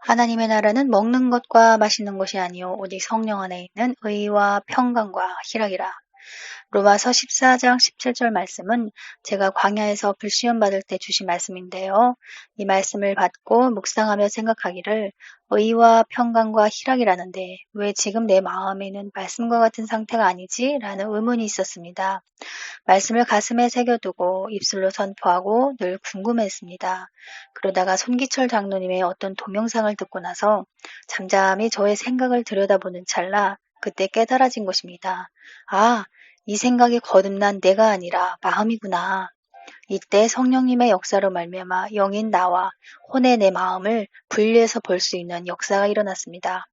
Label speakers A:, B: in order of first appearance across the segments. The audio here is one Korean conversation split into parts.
A: 하나님의 나라는 먹는 것과 마시는 것이 아니요 오직 성령 안에 있는 의와 평강과 희락이라. 로마서 14장 17절 말씀은 제가 광야에서 불시험 받을 때 주신 말씀인데요. 이 말씀을 받고 묵상하며 생각하기를 의와 평강과 희락이라는데 왜 지금 내 마음에는 말씀과 같은 상태가 아니지? 라는 의문이 있었습니다. 말씀을 가슴에 새겨두고 입술로 선포하고 늘 궁금했습니다. 그러다가 손기철 장로님의 어떤 동영상을 듣고 나서 잠잠히 저의 생각을 들여다보는 찰나 그때 깨달아진 것입니다. 아, 이 생각이 거듭난 내가 아니라 마음이구나. 이때 성령님의 역사로 말미암아 영인 나와 혼의 내 마음을 분리해서 볼 수 있는 역사가 일어났습니다.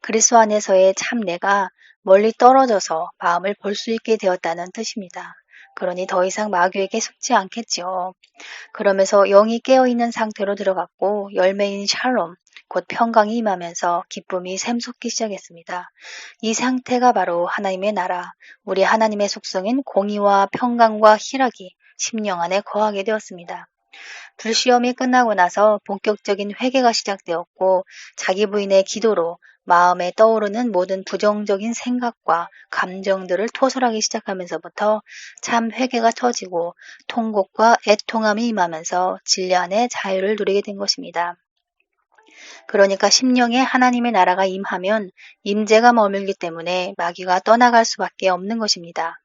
A: 그리스도 안에서의 참 내가 멀리 떨어져서 마음을 볼 수 있게 되었다는 뜻입니다. 그러니 더 이상 마귀에게 속지 않겠지요. 그러면서 영이 깨어있는 상태로 들어갔고 열매인 샬롬, 곧 평강이 임하면서 기쁨이 샘솟기 시작했습니다. 이 상태가 바로 하나님의 나라, 우리 하나님의 속성인 공의와 평강과 희락이 심령 안에 거하게 되었습니다. 불시험이 끝나고 나서 본격적인 회개가 시작되었고 자기 부인의 기도로 마음에 떠오르는 모든 부정적인 생각과 감정들을 토설하기 시작하면서부터 참 회개가 터지고 통곡과 애통함이 임하면서 진리 안에 자유를 누리게 된 것입니다. 그러니까 심령에 하나님의 나라가 임하면 임재가 머물기 때문에 마귀가 떠나갈 수밖에 없는 것입니다.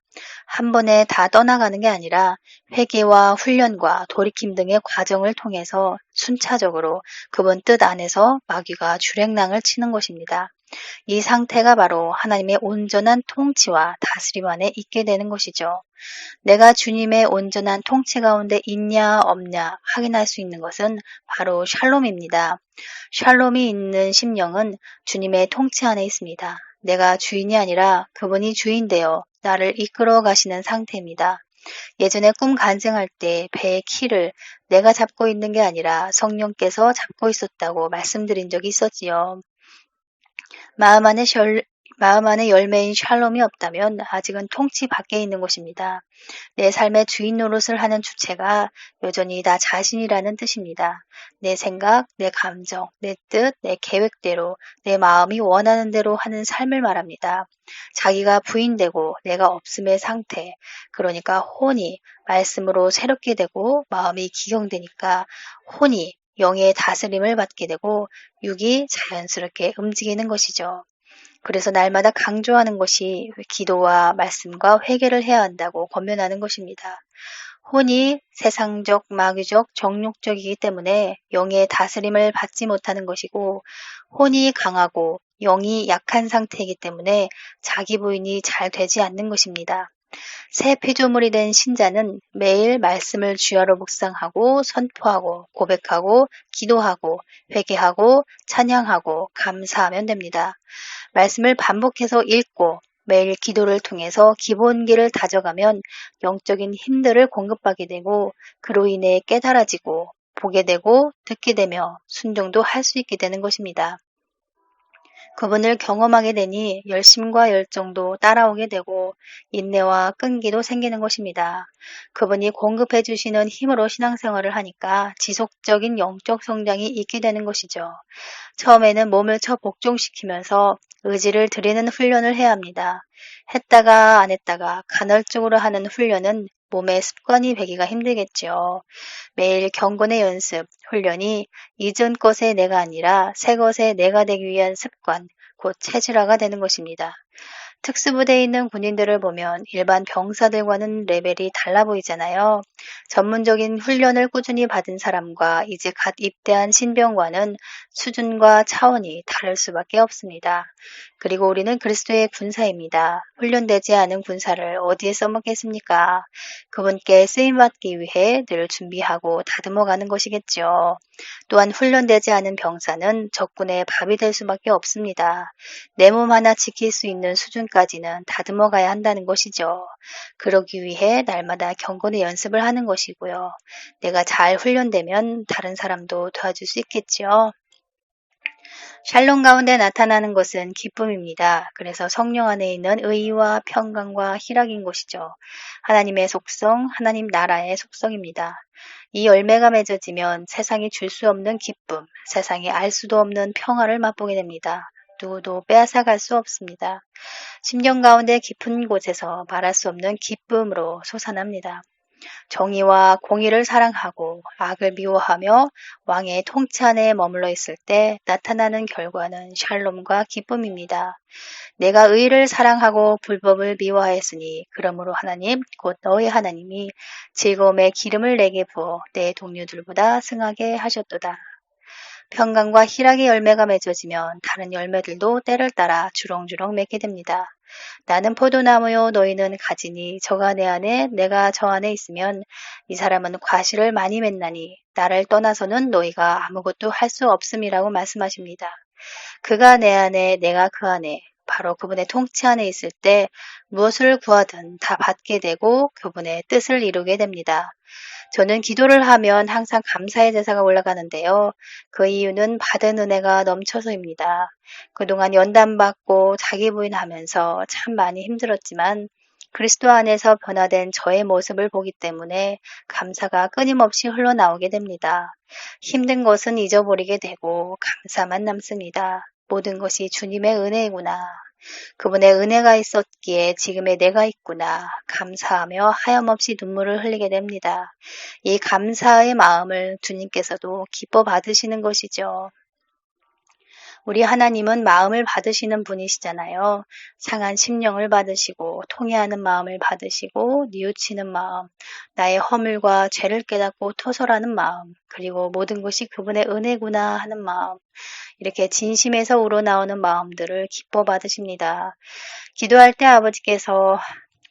A: 한 번에 다 떠나가는 게 아니라 회개와 훈련과 돌이킴 등의 과정을 통해서 순차적으로 그분 뜻 안에서 마귀가 주랭랑을 치는 것입니다. 이 상태가 바로 하나님의 온전한 통치와 다스림 안에 있게 되는 것이죠. 내가 주님의 온전한 통치 가운데 있냐 없냐 확인할 수 있는 것은 바로 샬롬입니다. 샬롬이 있는 심령은 주님의 통치 안에 있습니다. 내가 주인이 아니라 그분이 주인 되어 나를 이끌어 가시는 상태입니다. 예전에 꿈 간증할 때 배의 키를 내가 잡고 있는 게 아니라 성령께서 잡고 있었다고 말씀드린 적이 있었지요. 마음 안에 마음 안에 열매인 샬롬이 없다면 아직은 통치 밖에 있는 것입니다. 내 삶의 주인 노릇을 하는 주체가 여전히 나 자신이라는 뜻입니다. 내 생각, 내 감정, 내 뜻, 내 계획대로 내 마음이 원하는 대로 하는 삶을 말합니다. 자기가 부인되고 내가 없음의 상태, 그러니까 혼이 말씀으로 새롭게 되고 마음이 기경되니까 혼이 영의 다스림을 받게 되고 육이 자연스럽게 움직이는 것이죠. 그래서 날마다 강조하는 것이 기도와 말씀과 회개를 해야 한다고 권면하는 것입니다. 혼이 세상적, 마귀적, 정욕적이기 때문에 영의 다스림을 받지 못하는 것이고 혼이 강하고 영이 약한 상태이기 때문에 자기 부인이 잘 되지 않는 것입니다. 새 피조물이 된 신자는 매일 말씀을 주야로 묵상하고 선포하고 고백하고 기도하고 회개하고 찬양하고 감사하면 됩니다. 말씀을 반복해서 읽고 매일 기도를 통해서 기본기를 다져가면 영적인 힘들을 공급하게 되고 그로 인해 깨달아지고 보게 되고 듣게 되며 순종도 할 수 있게 되는 것입니다. 그분을 경험하게 되니 열심과 열정도 따라오게 되고 인내와 끈기도 생기는 것입니다. 그분이 공급해 주시는 힘으로 신앙생활을 하니까 지속적인 영적 성장이 있게 되는 것이죠. 처음에는 몸을 쳐 복종시키면서 의지를 들이는 훈련을 해야 합니다. 했다가 안 했다가 간헐적으로 하는 훈련은 몸에 습관이 배기가 힘들겠지요. 매일 경건의 연습, 훈련이 이전 것의 내가 아니라 새 것의 내가 되기 위한 습관, 곧 체질화가 되는 것입니다. 특수부대에 있는 군인들을 보면 일반 병사들과는 레벨이 달라 보이잖아요. 전문적인 훈련을 꾸준히 받은 사람과 이제 갓 입대한 신병과는 수준과 차원이 다를 수밖에 없습니다. 그리고 우리는 그리스도의 군사입니다. 훈련되지 않은 군사를 어디에 써먹겠습니까? 그분께 쓰임받기 위해 늘 준비하고 다듬어 가는 것이겠죠. 또한 훈련되지 않은 병사는 적군의 밥이 될 수밖에 없습니다. 내 몸 하나 지킬 수 있는 수준까지는 다듬어 가야 한다는 것이죠. 그러기 위해 날마다 경건의 연습을 하는 것이고요. 내가 잘 훈련되면 다른 사람도 도와줄 수 있겠지요. 샬롬 가운데 나타나는 것은 기쁨입니다. 그래서 성령 안에 있는 의와 평강과 희락인 것이죠. 하나님의 속성, 하나님 나라의 속성입니다. 이 열매가 맺어지면 세상이 줄 수 없는 기쁨, 세상이 알 수도 없는 평화를 맛보게 됩니다. 누구도 빼앗아갈 수 없습니다. 심령 가운데 깊은 곳에서 말할 수 없는 기쁨으로 솟아납니다. 정의와 공의를 사랑하고 악을 미워하며 왕의 통치 안에 머물러 있을 때 나타나는 결과는 샬롬과 기쁨입니다. 내가 의를 사랑하고 불법을 미워하였으니 그러므로 하나님 곧 너의 하나님이 즐거움의 기름을 내게 부어 내 동료들보다 승하게 하셨도다. 평강과 희락의 열매가 맺어지면 다른 열매들도 때를 따라 주렁주렁 맺게 됩니다. 나는 포도나무요 너희는 가지니 저가 내 안에 내가 저 안에 있으면 이 사람은 과실을 많이 맺나니 나를 떠나서는 너희가 아무것도 할 수 없음이라고 말씀하십니다. 그가 내 안에 내가 그 안에 바로 그분의 통치 안에 있을 때 무엇을 구하든 다 받게 되고 그분의 뜻을 이루게 됩니다. 저는 기도를 하면 항상 감사의 대사가 올라가는데요. 그 이유는 받은 은혜가 넘쳐서입니다. 그동안 연단받고 자기 부인하면서 참 많이 힘들었지만 그리스도 안에서 변화된 저의 모습을 보기 때문에 감사가 끊임없이 흘러나오게 됩니다. 힘든 것은 잊어버리게 되고 감사만 남습니다. 모든 것이 주님의 은혜이구나. 그분의 은혜가 있었기에 지금의 내가 있구나. 감사하며 하염없이 눈물을 흘리게 됩니다. 이 감사의 마음을 주님께서도 기뻐 받으시는 것이죠. 우리 하나님은 마음을 받으시는 분이시잖아요. 상한 심령을 받으시고 통해하는 마음을 받으시고 뉘우치는 마음, 나의 허물과 죄를 깨닫고 토설하는 마음, 그리고 모든 것이 그분의 은혜구나 하는 마음, 이렇게 진심에서 우러나오는 마음들을 기뻐 받으십니다. 기도할 때 아버지께서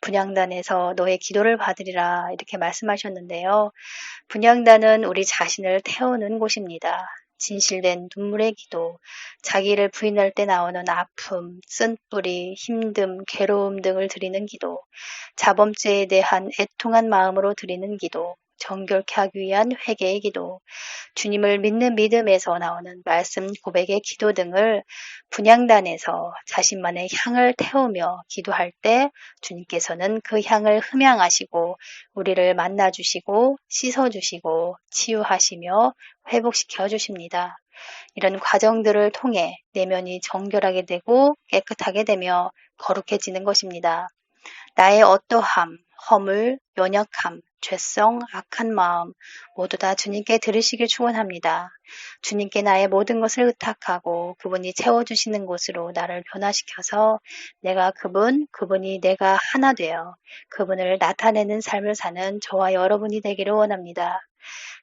A: 분양단에서 너의 기도를 받으리라 이렇게 말씀하셨는데요. 분양단은 우리 자신을 태우는 곳입니다. 진실된 눈물의 기도, 자기를 부인할 때 나오는 아픔, 쓴뿌리, 힘듦, 괴로움 등을 드리는 기도, 자범죄에 대한 애통한 마음으로 드리는 기도, 정결케 하기 위한 회개의 기도, 주님을 믿는 믿음에서 나오는 말씀 고백의 기도 등을 분양단에서 자신만의 향을 태우며 기도할 때 주님께서는 그 향을 흠양하시고 우리를 만나주시고 씻어주시고 치유하시며 회복시켜 주십니다. 이런 과정들을 통해 내면이 정결하게 되고 깨끗하게 되며 거룩해지는 것입니다. 나의 어떠함, 허물, 연약함, 죄성, 악한 마음 모두 다 주님께 들으시길 축원합니다. 주님께 나의 모든 것을 의탁하고 그분이 채워주시는 곳으로 나를 변화시켜서 내가 그분, 그분이 내가 하나 되어 그분을 나타내는 삶을 사는 저와 여러분이 되기를 원합니다.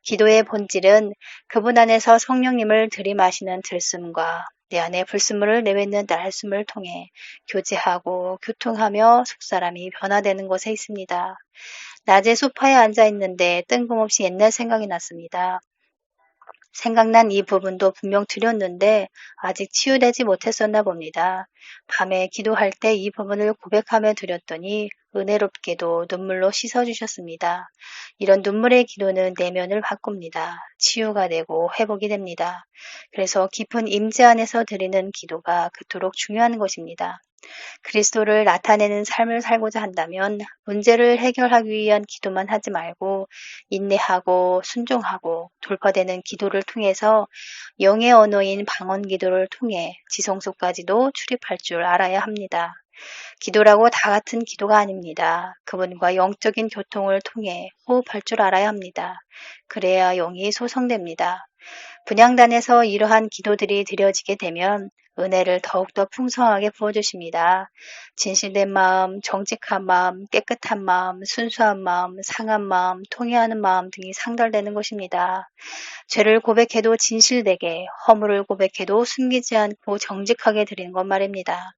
A: 기도의 본질은 그분 안에서 성령님을 들이마시는 들숨과 내 안에 불순물을 내뱉는 날숨을 통해 교제하고 교통하며 속사람이 변화되는 곳에 있습니다. 낮에 소파에 앉아 있는데 뜬금없이 옛날 생각이 났습니다. 생각난 이 부분도 분명 드렸는데 아직 치유되지 못했었나 봅니다. 밤에 기도할 때 이 부분을 고백하며 드렸더니 은혜롭게도 눈물로 씻어주셨습니다. 이런 눈물의 기도는 내면을 바꿉니다. 치유가 되고 회복이 됩니다. 그래서 깊은 임재 안에서 드리는 기도가 그토록 중요한 것입니다. 그리스도를 나타내는 삶을 살고자 한다면 문제를 해결하기 위한 기도만 하지 말고 인내하고 순종하고 돌파되는 기도를 통해서 영의 언어인 방언 기도를 통해 지성소까지도 출입할 줄 알아야 합니다. 기도라고 다 같은 기도가 아닙니다. 그분과 영적인 교통을 통해 호흡할 줄 알아야 합니다. 그래야 영이 소성됩니다. 분양단에서 이러한 기도들이 드려지게 되면 은혜를 더욱더 풍성하게 부어주십니다. 진실된 마음, 정직한 마음, 깨끗한 마음, 순수한 마음, 상한 마음, 통해하는 마음 등이 상달되는 것입니다. 죄를 고백해도 진실되게, 허물을 고백해도 숨기지 않고 정직하게 드리는 것 말입니다.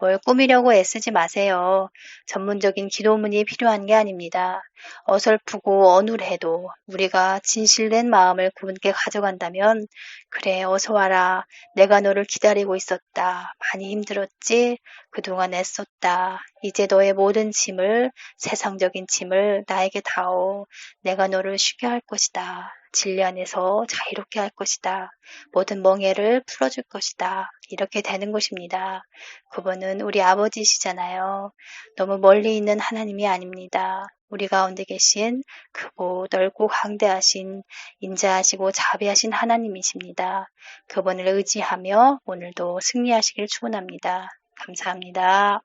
A: 뭘 꾸미려고 애쓰지 마세요. 전문적인 기도문이 필요한 게 아닙니다. 어설프고 어눌해도 우리가 진실된 마음을 그분께 가져간다면 그래 어서 와라. 내가 너를 기다리고 있었다. 많이 힘들었지? 그동안 애썼다. 이제 너의 모든 짐을 세상적인 짐을 나에게 다오. 내가 너를 쉬게 할 것이다. 진리 안에서 자유롭게 할 것이다. 모든 멍해를 풀어줄 것이다. 이렇게 되는 것입니다. 그분은 우리 아버지시잖아요. 너무 멀리 있는 하나님이 아닙니다. 우리 가운데 계신 크고 넓고 강대하신 인자하시고 자비하신 하나님이십니다. 그분을 의지하며 오늘도 승리하시길 축원합니다. 감사합니다.